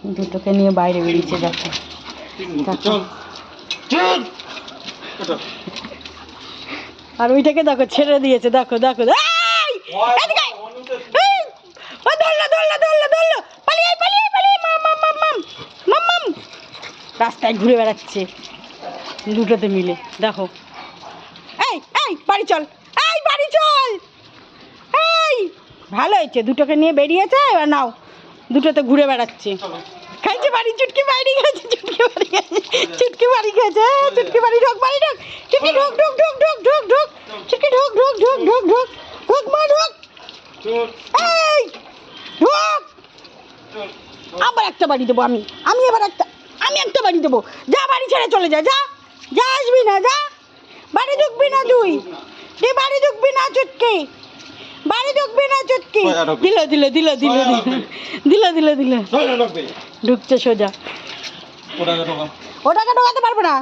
দুটোকে নিয়ে বাইরে বেরিয়েছে, দেখো। আর ওইটাকে দেখো, ছেড়ে দিয়েছে, দেখো দেখো। রাস্তায় ঘুরে বেড়াচ্ছে দুটোতে মিলে, দেখো। এই এই, বাড়ি চল। এই, বাড়ি চল। এই, ভালো হয়েছে, দুটোকে নিয়ে বেরিয়েছে, এবার নাও। দুটোতে ঘুরে বেড়াচ্ছে খাইছে বাড়ি চুটকি বাড়ি গেছে চুটকি বাড়ি গেছে চুটকি বাড়ি গেছে চুটকি বাড়ি ঢোক বাড়ি ঢোক চুটকি ঢোক ঢোক ঢোক ঢোক ঢোক ঢোক চুটকি ঢোক ঢোক ঢোক ঢোক ঢোক ঢোক মা ঢোক এই ঢোক আবার একটা বাড়ি দেবো আমি আমি এবার একটা আমি একটা বাড়ি দেবো যা বাড়ি ছেড়ে চলে যা যা যা আসবি না যা বাড়ি ঢুকবি না তুই তুই বাড়ি ঢুকবি না চুটকি বাড়ি ঢুকবি না চুটকি? দিল দিল দিল দিল দিল দিল দিল ঢুকছে সোজা। ওটাকে ঢোকাতে পারব না?